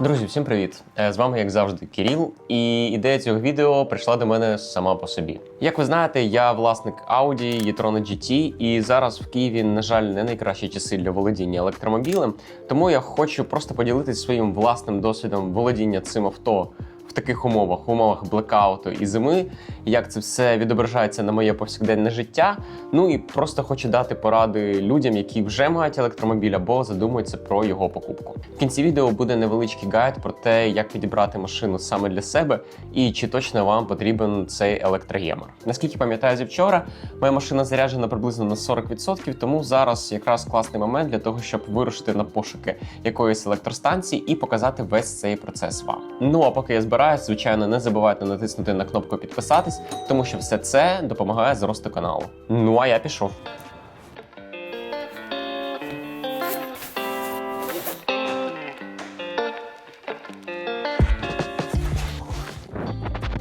Друзі, всім привіт! Е, З вами, як завжди, Кіріл, і ідея цього відео прийшла до мене сама по собі. Як ви знаєте, я власник Audi e-tron GT, і зараз в Києві, на жаль, не найкращі часи для володіння електромобілем. Тому я хочу просто поділитися своїм власним досвідом володіння цим авто таких умовах, в умовах блекауту і зими, як це все відображається на моє повсякденне життя. Ну і просто хочу дати поради людям, які вже мають електромобіль або задумуються про його покупку. В кінці відео буде невеличкий гайд про те, як підібрати машину саме для себе і чи точно вам потрібен цей електрогемор. Наскільки пам'ятаю зі вчора, моя машина заряджена приблизно на 40%, тому зараз якраз класний момент для того, щоб вирушити на пошуки якоїсь електростанції і показати весь цей процес вам. Ну а поки я збираюсь, звичайно, не забувайте натиснути на кнопку підписатись, тому що все це допомагає зросту каналу. Ну а я пішов.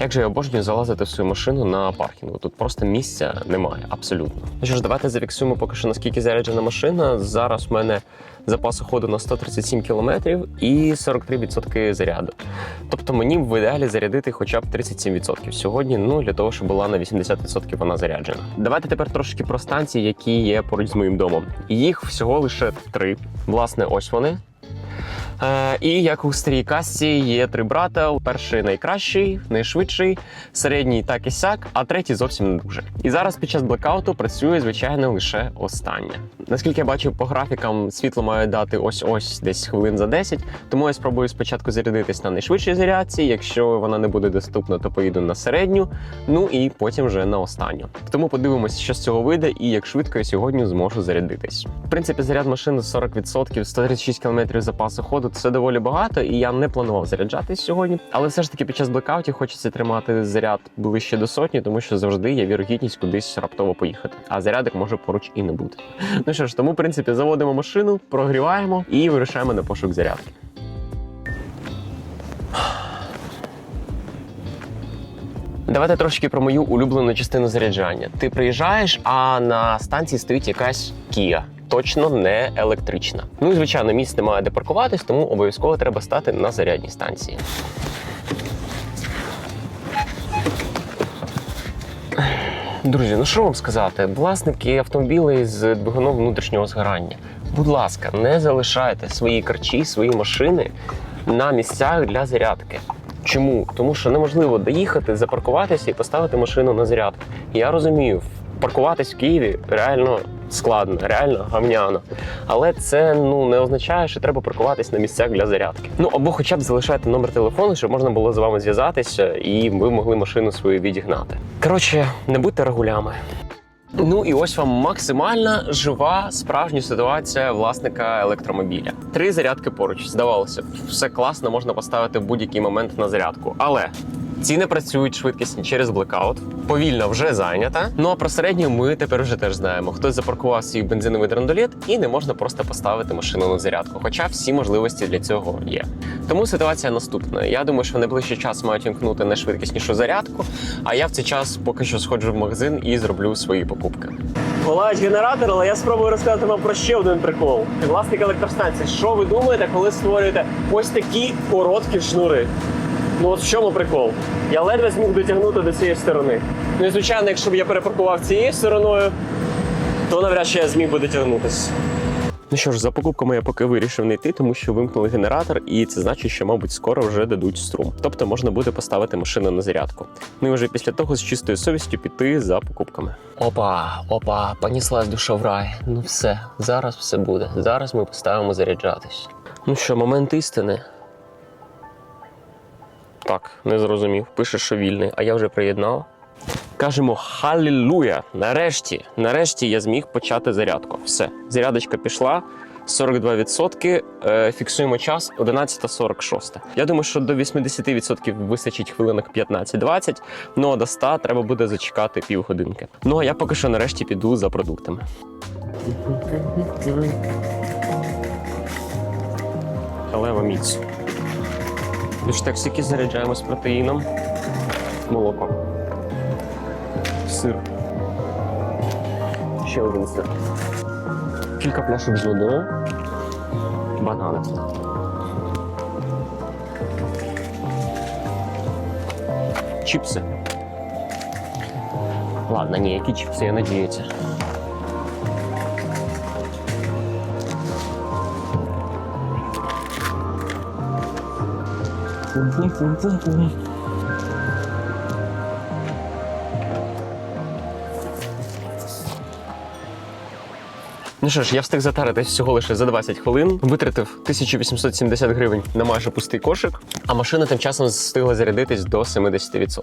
Як же я обожнюю залазити в свою машину на паркінгу? Тут просто місця немає, абсолютно. Ну що ж, давайте зафіксуємо поки що наскільки заряджена машина. Зараз в мене запас ходу на 137 км і 43% заряду. Тобто мені в ідеалі зарядити хоча б 37% сьогодні, ну для того, щоб була на 80% вона заряджена. Давайте тепер трошки про станції, які є поруч з моїм домом. Їх всього лише три. Власне, ось вони. Е, і як у старій касті є три брата: перший найкращий, найшвидший, середній так і сяк, а третій зовсім не дуже. І зараз під час блекауту працює звичайно лише остання. Наскільки я бачив по графікам, світло має дати ось ось десь хвилин за 10, тому я спробую спочатку зарядитись на найшвидшій зарядці. Якщо вона не буде доступна, то поїду на середню, ну і потім вже на останню. Тому подивимося, що з цього вийде і як швидко я сьогодні зможу зарядитись. В принципі, заряд машини 40%, 136 км запасу ходу це доволі багато, і я не планував заряджатись сьогодні. Але все ж таки під час блекаутів хочеться тримати заряд ближче до сотні, тому що завжди є вірогідність кудись раптово поїхати. А зарядок може поруч і не бути. Ну що ж, тому в принципі заводимо машину, прогріваємо і вирушаємо на пошук зарядки. Давайте трошки про мою улюблену частину заряджання. Ти приїжджаєш, а на станції стоїть якась Kia. Точно не електрична. Ну і звичайно, місць немає де паркуватись, тому обов'язково треба стати на зарядній станції. Друзі, ну що вам сказати? Власники автомобілів з двигуном внутрішнього згорання. Будь ласка, не залишайте свої карчі, свої машини на місцях для зарядки. Чому? Тому що неможливо доїхати, запаркуватися і поставити машину на зарядку. Я розумію, паркуватись в Києві реально складно, реально гавняно. Але це ну не означає, що треба паркуватись на місцях для зарядки. Ну або хоча б залишайте номер телефону, щоб можна було з вами зв'язатися і ви могли машину свою відігнати. Коротше, не будьте регулями. Ну і ось вам максимальна жива справжня ситуація власника електромобіля. Три зарядки поруч. Здавалося, все класно, можна поставити в будь-який момент на зарядку. Але ці не працюють швидкісні через блекаут. Повільно вже зайнята. Ну а про середню ми тепер вже теж знаємо. Хтось запаркував свій бензиновий драндолет і не можна просто поставити машину на зарядку. Хоча всі можливості для цього є. Тому ситуація наступна. Я думаю, що в найближчий час мають вімкнути найшвидкіснішу зарядку. А я в цей час поки що сходжу в магазин і зроблю свої покупки. Волають генератор, але я спробую розказати вам про ще один прикол. Власник електростанції, що ви думаєте, коли створюєте ось такі короткі шнури? Ну от в чому прикол? Я ледве зміг дотягнути до цієї сторони. Ну і звичайно, якщо б я перепаркував цією стороною, то навряд чи я зміг би дотягнутися. Ну що ж, за покупками я поки вирішив не йти, тому що вимкнули генератор, і це значить, що, мабуть, скоро вже дадуть струм. Тобто можна буде поставити машину на зарядку. Ну і вже після того з чистою совістю піти за покупками. Опа, опа, поніслась душа в рай. Ну все, зараз все буде. Зараз ми поставимо заряджатись. Ну що, момент істини. Так, не зрозумів. Пише, що вільний, а я вже приєднав. Кажемо халілуя! Нарешті, нарешті я зміг почати зарядку. Все, зарядочка пішла. 42%, е, фіксуємо час 11.46. Я думаю, що до 80% вистачить хвилинок 15-20, ну а до 100 треба буде зачекати півгодинки. Ну а я поки що нарешті піду за продуктами. Халева міць. Біштексики заряджаємо з протеїном, молоко, сир. Ще один сир. Кілька пляшок з водою, банани. Чіпси. Ладно, ні, які чіпси, я надіюся. ポンポンポ。Ну що ж, я встиг затаритись всього лише за 20 хвилин, витратив 1870 гривень на майже пустий кошик, а машина тим часом встигла зарядитись до 70%.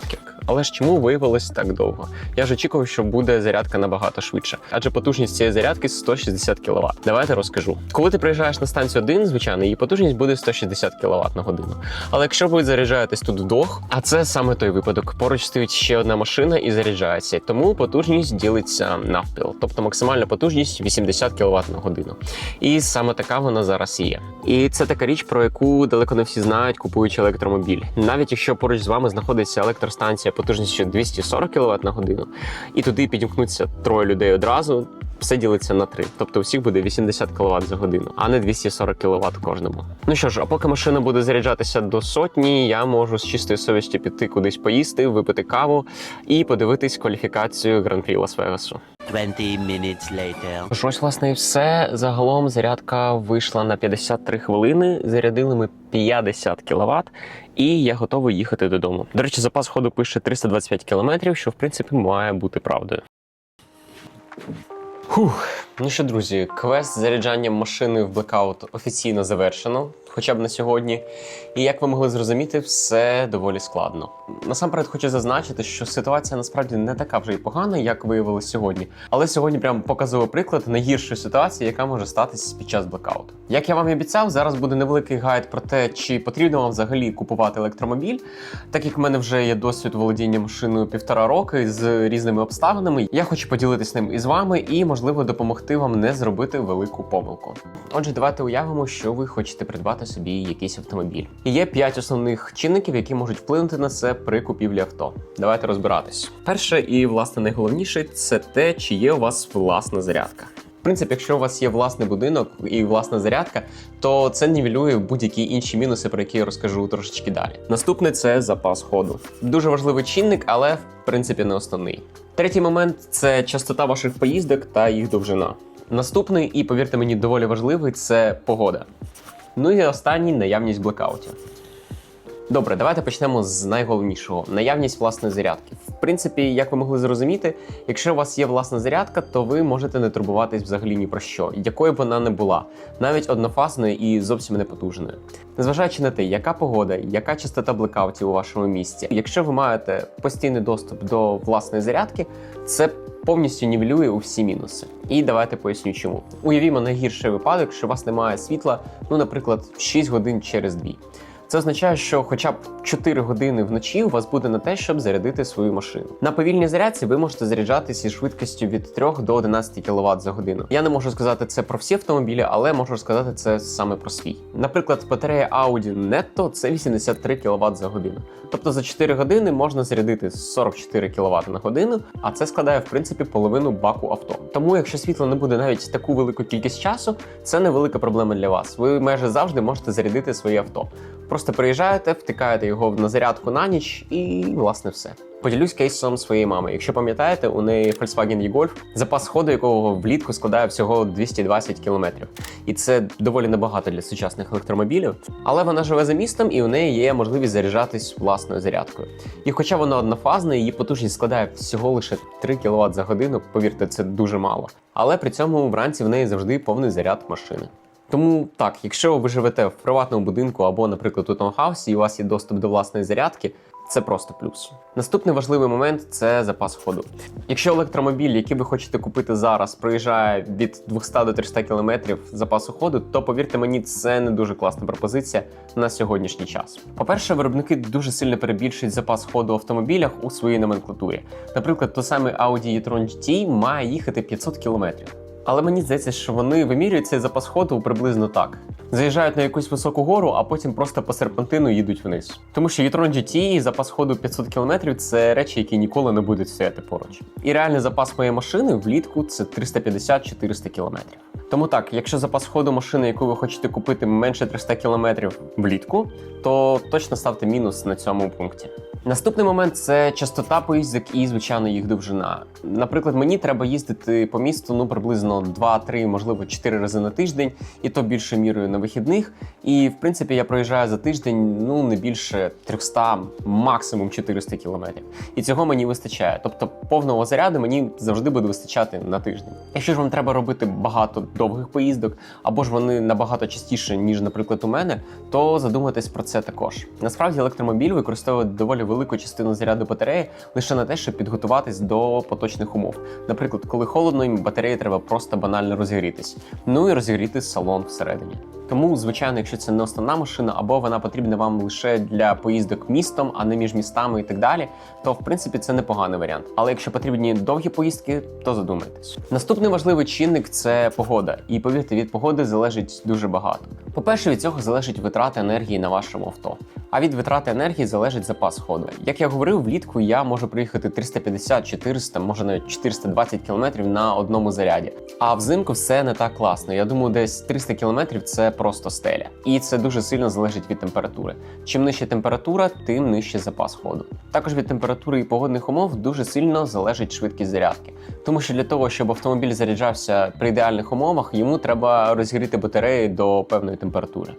Але ж чому виявилось так довго? Я ж очікував, що буде зарядка набагато швидше, адже потужність цієї зарядки 160 кВт. Давайте розкажу. Коли ти приїжджаєш на станцію 1, звичайно, її потужність буде 160 кВт на годину. Але якщо ви заряджаєтесь тут вдвох, а це саме той випадок, поруч стоїть ще одна машина і заряджається, тому потужність ділиться навпіл, тобто максимальна потужність 80 кВт на годину. І саме така вона зараз є. І це така річ, про яку далеко не всі знають, купуючи електромобіль. Навіть якщо поруч з вами знаходиться електростанція потужністю 240 кВт на годину, і туди підімкнуться троє людей одразу. Все ділиться на три, тобто у всіх буде 80 кВт за годину, а не 240 кВт кожному. Ну що ж, а поки машина буде заряджатися до сотні, я можу з чистою совістю піти кудись поїсти, випити каву і подивитись кваліфікацію гран-прі Лас-Вегасу. 20 minutes later. Тож ось, власне, і все. Загалом зарядка вийшла на 53 хвилини. Зарядили ми 50 кВт, і я готовий їхати додому. До речі, запас ходу пише 325 км, що в принципі має бути правдою. Фух. Ну що, друзі, квест з заряджанням машини в блекаут офіційно завершено, хоча б на сьогодні. І як ви могли зрозуміти, все доволі складно. Насамперед хочу зазначити, що ситуація насправді не така вже й погана, як виявилось сьогодні. Але сьогодні прям показовий приклад найгіршої ситуації, яка може статися під час блекауту. Як я вам і обіцяв, зараз буде невеликий гайд про те, чи потрібно вам взагалі купувати електромобіль. Так як в мене вже є досвід володіння машиною півтора роки з різними обставинами, я хочу поділитися ним із вами і, можливо, допомогти вам не зробити велику помилку. Отже, давайте уявимо, що ви хочете придбати собі якийсь автомобіль. І є п'ять основних чинників, які можуть вплинути на це при купівлі авто. Давайте розбиратись. Перше і власне найголовніше це те, чи є у вас власна зарядка. В принципі, якщо у вас є власний будинок і власна зарядка, то це нівелює будь-які інші мінуси, про які я розкажу трошечки далі. Наступне це запас ходу. Дуже важливий чинник, але в принципі не основний. Третій момент це частота ваших поїздок та їх довжина. Наступний, і повірте мені, доволі важливий це погода. Ну і останній наявність блекаутів. Добре, давайте почнемо з найголовнішого наявність власної зарядки. В принципі, як ви могли зрозуміти, якщо у вас є власна зарядка, то ви можете не турбуватись взагалі ні про що, якою б вона не була, навіть однофазною і зовсім не потужною. Незважаючи на те, яка погода, яка частота блекаутів у вашому місті, якщо ви маєте постійний доступ до власної зарядки, це повністю нівелює усі мінуси. І давайте поясню, чому. Уявімо найгірший випадок, що у вас немає світла, ну, наприклад, 6 годин через 2. Це означає, що хоча б 4 години вночі у вас буде на те, щоб зарядити свою машину. На повільній зарядці ви можете заряджатися зі швидкістю від 3 до 11 кВт за годину. Я не можу сказати це про всі автомобілі, але можу сказати це саме про свій. Наприклад, батарея Audi Netto – це 83 кВт за годину. Тобто за 4 години можна зарядити 44 кВт на годину, а це складає в принципі половину баку авто. Тому, якщо світло не буде навіть таку велику кількість часу, це невелика проблема для вас. Ви майже завжди можете зарядити своє авто. Просто приїжджаєте, втикаєте його на зарядку на ніч, і власне все. Поділюсь кейсом своєї мами. Якщо пам'ятаєте, у неї Volkswagen e-Golf, запас ходу якого влітку складає всього 220 км. І це доволі небагато для сучасних електромобілів. Але вона живе за містом і у неї є можливість заряджатись власною зарядкою. І хоча вона однофазна, її потужність складає всього лише 3 кВт за годину, повірте, це дуже мало. Але при цьому вранці в неї завжди повний заряд машини. Тому так, якщо ви живете в приватному будинку або, наприклад, у таунхаусі, і у вас є доступ до власної зарядки, це просто плюс. Наступний важливий момент це запас ходу. Якщо електромобіль, який ви хочете купити зараз, проїжджає від 200 до 300 км запасу ходу, то повірте мені, це не дуже класна пропозиція на сьогоднішній час. По-перше, виробники дуже сильно перебільшують запас ходу в автомобілях у своїй номенклатурі. Наприклад, той самий Audi e-tron GT має їхати 500 км. Але мені здається, що вони вимірюють цей запас ходу приблизно так: заїжджають на якусь високу гору, а потім просто по серпантину їдуть вниз. Тому що e-tron GT і запас ходу 500 км – це речі, які ніколи не будуть стояти поруч. І реальний запас моєї машини влітку це 350-400 км. Тому так, якщо запас ходу машини, яку ви хочете купити менше 300 км влітку, то точно ставте мінус на цьому пункті. Наступний момент це частота поїздок і, звичайно, їх довжина. Наприклад, мені треба їздити по місту ну приблизно 2-3, можливо, 4 рази на тиждень, і то більше мірою на вихідних. І в принципі я проїжджаю за тиждень ну не більше 300, максимум 400 кілометрів. І цього мені вистачає. Тобто повного заряду мені завжди буде вистачати на тиждень. Якщо ж вам треба робити багато довгих поїздок, або ж вони набагато частіше, ніж, наприклад, у мене, то задумайтесь про це також. Насправді електромобіль використовує доволі велику частину заряду батареї лише на те, щоб підготуватись до поточних умов. Наприклад, коли холодно, їм батареї треба просто банально розігрітись. Ну і розігріти салон всередині. Тому, звичайно, якщо це не основна машина, або вона потрібна вам лише для поїздок містом, а не між містами і так далі, то в принципі це непоганий варіант. Але якщо потрібні довгі поїздки, то задумайтесь. Наступний важливий чинник це погода. І повірте, від погоди залежить дуже багато. По-перше, від цього залежить витрата енергії на вашому авто. А від витрати енергії залежить запас ходу. Як я говорив, влітку я можу приїхати 350, 400, може навіть 420 кілометрів на одному заряді. А взимку все не так класно. Я думаю, десь 300 кілометрів це просто стеля. І це дуже сильно залежить від температури. Чим нижча температура, тим нижче запас ходу. Також від температури і погодних умов дуже сильно залежить швидкість зарядки. Тому що для того, щоб автомобіль заряджався при ідеальних умовах, йому треба розгріти батареї до певної температури.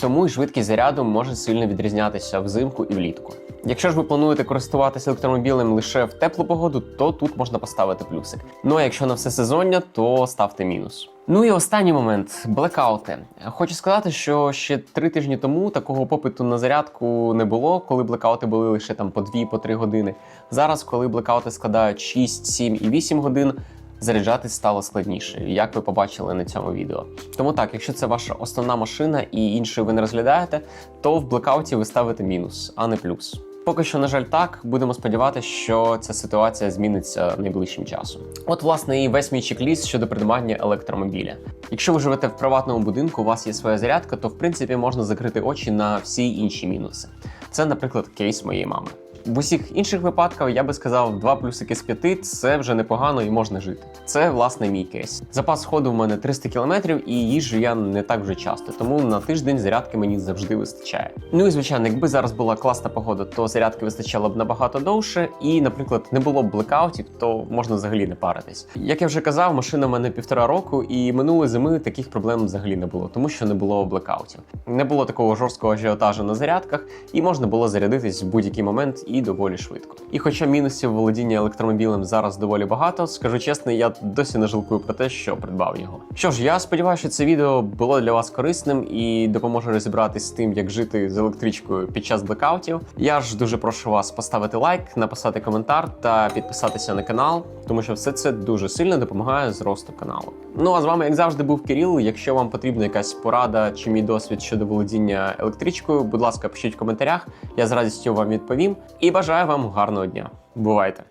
Тому швидкість заряду може сильно відрізнятися взимку і влітку. Якщо ж ви плануєте користуватися електромобілем лише в теплу погоду, то тут можна поставити плюсик. Ну а якщо на все сезоння, то ставте мінус. Ну і останній момент блекаути. Хочу сказати, що ще три тижні тому такого попиту на зарядку не було, коли блекаути були лише там по 2 по 3 години. Зараз, коли блекаути складають 6, 7 і 8 годин, заряджатись стало складніше, як ви побачили на цьому відео. Тому так, якщо це ваша основна машина і іншої ви не розглядаєте, то в блекауті ви ставите мінус, а не плюс. Поки що, на жаль, так будемо сподіватися, що ця ситуація зміниться найближчим часом. От, власне, і весь мій чек-ліст щодо придбання електромобіля. Якщо ви живете в приватному будинку, у вас є своя зарядка, то в принципі можна закрити очі на всі інші мінуси. Це, наприклад, кейс моєї мами. В усіх інших випадках я би сказав, 2 плюсики з 5 це вже непогано і можна жити. Це власне мій кейс. Запас ходу в мене 300 км і їжджу я не так вже часто, тому на тиждень зарядки мені завжди вистачає. Ну і звичайно, якби зараз була класна погода, то зарядки вистачало б набагато довше. І, наприклад, не було б блекаутів, то можна взагалі не паритись. Як я вже казав, машина в мене півтора року, і минулої зими таких проблем взагалі не було, тому що не було блекаутів. Не було такого жорсткого ажіотажу на зарядках, і можна було зарядитись в будь-який момент і доволі швидко. І хоча мінусів володіння електромобілем зараз доволі багато, скажу чесно, я досі не жалкую про те, що придбав його. Що ж, я сподіваюся, що це відео було для вас корисним і допоможе розібратись з тим, як жити з електричкою під час блекаутів. Я ж дуже прошу вас поставити лайк, написати коментар та підписатися на канал, тому що все це дуже сильно допомагає зросту каналу. Ну а з вами, як завжди, був Кирил. Якщо вам потрібна якась порада чи мій досвід щодо володіння електричкою, будь ласка, пишіть в коментарях. Я з радістю вам відповім і бажаю вам гарного дня. Бувайте!